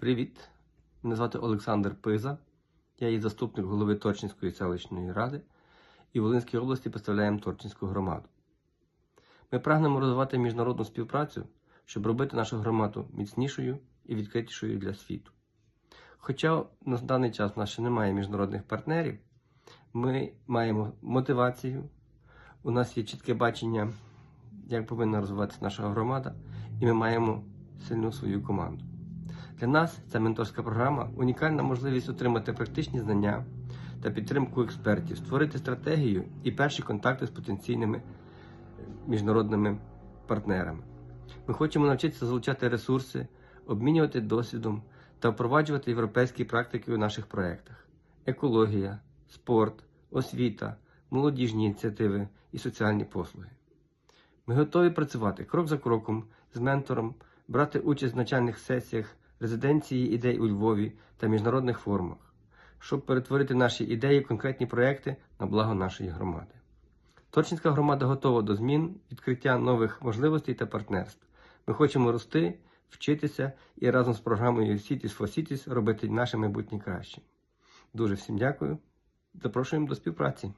Привіт! Мене звати Олександр Пиза. Я є заступник голови Торчинської селищної ради і в Волинській області представляємо Торчинську громаду. Ми прагнемо розвивати міжнародну співпрацю, щоб робити нашу громаду міцнішою і відкритішою для світу. Хоча на даний час в нас ще немає міжнародних партнерів, ми маємо мотивацію, у нас є чітке бачення, як повинна розвиватися наша громада, і ми маємо сильну свою команду. Для нас ця менторська програма унікальна можливість отримати практичні знання та підтримку експертів, створити стратегію і перші контакти з потенційними міжнародними партнерами. Ми хочемо навчитися залучати ресурси, обмінювати досвідом та впроваджувати європейські практики у наших проєктах: екологія, спорт, освіта, молодіжні ініціативи і соціальні послуги. Ми готові працювати крок за кроком з ментором, брати участь в навчальних сесіях, резиденції ідей у Львові та міжнародних форумах, щоб перетворити наші ідеї в конкретні проекти на благо нашої громади. Торчинська громада готова до змін, відкриття нових можливостей та партнерств. Ми хочемо рости, вчитися і разом з програмою Cities for Cities робити наше майбутнє краще. Дуже всім дякую. Запрошуємо до співпраці.